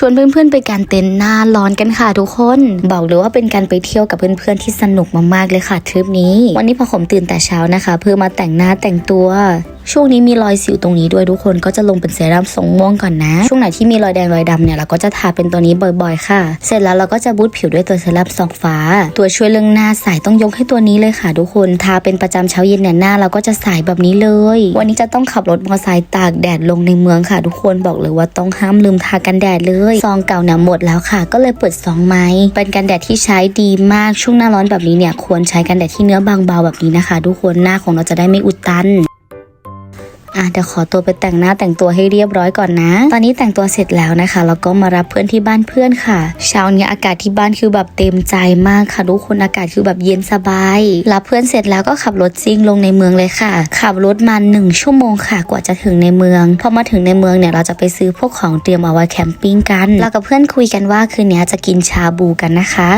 ชวนเพื่อนๆไปการเต็นท์หน้าร้อนกันค่ะทุกคน บอกเลยว่าเป็นการไปเที่ยวกับเพื่อนๆที่สนุกมากๆเลยค่ะทริปนี้ วันนี้พอผมตื่นแต่เช้านะคะ เพื่อมาแต่งหน้าแต่งตัว ช่วงนี้มีรอยสิวตรงนี้ด้วยทุกคนก็จะลงเป็นเซรั่มทรงม่วงก่อนนะ ช่วงไหนที่มีรอยแดงรอยดำเนี่ยเราก็จะทาเป็นตัวนี้บ่อยๆ ค่ะ เสร็จแล้วเราก็จะบูทผิวด้วยตัวเซรั่มซองฟ้า ตัวช่วยเรื่องหน้าใสต้องยกให้ตัวนี้เลยค่ะ ทุกคนทาเป็นประจำเช้าเย็นเนี่ยหน้าเราก็จะใสแบบนี้เลย วันนี้จะต้องขับรถมอเตอร์ไซค์ตากแดดลงในเมืองค่ะ ทุกคนบอกเลยว่าต้องห้ามลืมทากันแดดเลยซองเก่าเนี่ยหมดแล้วค่ะ ก็เลยเปิดซองใหม่เป็นกันแดดที่ใช้ดีมากช่วงหน้าร้อนแบบนี้เนี่ยควรใช้กันแดดที่เนื้อบางเบาแบบนี้นะคะ ทุกคนหน้าของเราจะได้ไม่อุดตัน อะเดี๋ยวขอตัวไปแต่งหน้าแต่งตัวให้เรียบร้อยก่อนนะ ตอนนี้แต่งตัวเสร็จแล้วนะคะแล้วก็มารับเพื่อนที่บ้านเพื่อนค่ะ เช้านี้อากาศที่บ้านคือแบบเต็มใจมากค่ะทุกคนอากาศคือแบบเย็นสบาย รับเพื่อนเสร็จแล้วก็ขับรถซิ่งลงในเมืองเลยค่ะ ขับรถมาหนึ่งชั่วโมงค่ะกว่าจะถึงในเมือง พอมาถึงในเมืองเนี่ยเราจะไปซื้อพวกของเตรียมเอาไว้แคมปิ้งกันเรากับเพื่อนคุยกันว่าคืนนี้จะกินชาบูกันนะคะ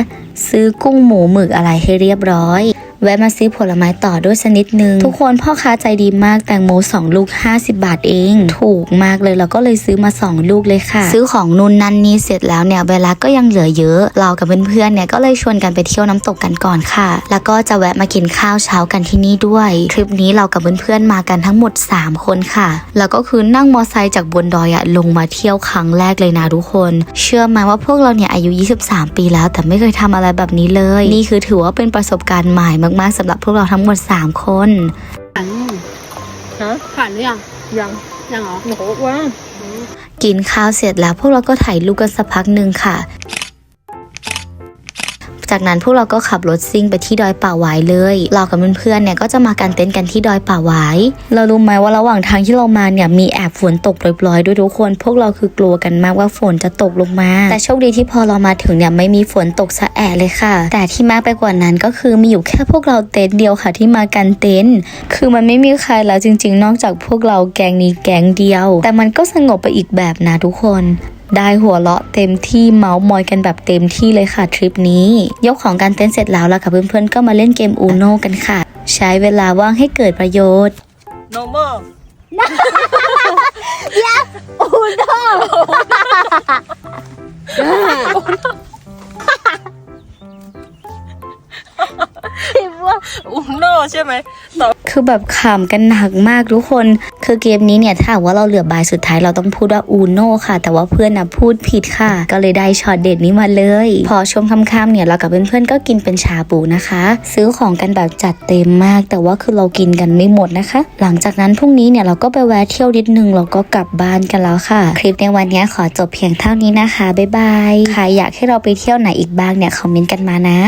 ซื้อกุ้งหมูหมึกอะไรให้เรียบร้อย แวะมาซื้อผลไม้ต่อด้วยสักนิดนึง ทุกคนพ่อค้าใจดีมากแตงโม2 ลูก 50 บาทเอง ถูกมากเลยเราก็เลยซื้อมา 2 ลูกเลยค่ะ ซื้อของนู่นนั่นนี่เสร็จแล้วเนี่ยเวลาก็ยังเหลือเยอะ เรากับเพื่อนๆเนี่ยก็เลยชวนกันไปเที่ยวน้ำตกกันก่อนค่ะ แล้วก็จะแวะมากินข้าวเช้ากันที่นี่ด้วยทริปนี้เรากับเพื่อนๆมากันทั้งหมด 3 คนค่ะ แล้วก็คือนั่งมอไซค์จากบนดอยอะลงมาเที่ยวครั้งแรกเลยนะทุกคน เชื่อไหมว่าพวกเราเนี่ยอายุ 23 ปีแล้ว แต่ไม่เคยทำอะไรแบบนี้เลย นี่คือถือว่าเป็นประสบการณ์ใหม่มากๆสำหรับพวกเราทั้งหมด 3 คนผ่านฮะผ่านหรือยัง ยังยังเหรอโอ้โหว้าวกินข้าวเสร็จแล้วพวกเราก็ถ่ายรูปกันสักพักหนึ่งค่ะ จากนั้นพวกเราก็ขับรถซิ่งไปที่ดอยป่าหวายเลย เรากับเพื่อนๆเนี่ยก็จะมากันเต็นท์กันที่ดอยป่าหวาย เรารู้ไหมว่าระหว่างทางที่เรามาเนี่ยมีแอบฝนตกปล่อยๆด้วยทุกคน พวกเราคือกลัวกันมากว่าฝนจะตกลงมา แต่โชคดีที่พอเรามาถึงเนี่ยไม่มีฝนตกสะแอะเลยค่ะ แต่ที่มากไปกว่านั้นก็คือมีอยู่แค่พวกเราเต็นท์เดียวค่ะที่มากันเต็นท์คือมันไม่มีใครแล้วจริง ๆ นอกจากพวกเราแกงนี้แกงเดียว แต่มันก็สงบไปอีกแบบนะทุกคน ได้หัวเราะเต็มที่เมาส์มอยกันแบบเต็มที่เลยค่ะทริปนี้ ยกของการเต้นเสร็จแล้วล่ะค่ะเพื่อนๆก็มาเล่นเกมอูโนกันค่ะ ใช้เวลาว่างให้เกิดประโยชน์ normal อุโน ใช่ไหมคือแบบขำกันหนักมากทุกคน คือเกมนี้เนี่ยถ้าว่าเราเหลือบายสุดท้ายเราต้องพูดว่าอูโนค่ะ แต่ว่าเพื่อนนะพูดผิดค่ะ ก็เลยได้ช็อตเด็ดนี้มาเลย พอช่วงค่ำๆเนี่ยเรากับเพื่อนๆก็กินเป็นชาบูนะคะ ซื้อของกันแบบจัดเต็มมาก แต่ว่าคือเรากินกันไม่หมดนะคะ หลังจากนั้นพรุ่งนี้เนี่ยเราก็ไปแวะเที่ยวนิดนึงเราก็กลับบ้านกันแล้วค่ะ คลิปในวันนี้ขอจบเพียงเท่านี้นะคะบ๊ายบายใครอยากให้เราไปเที่ยวไหนอีกบ้างเนี่ยคอมเมนต์กันมานะ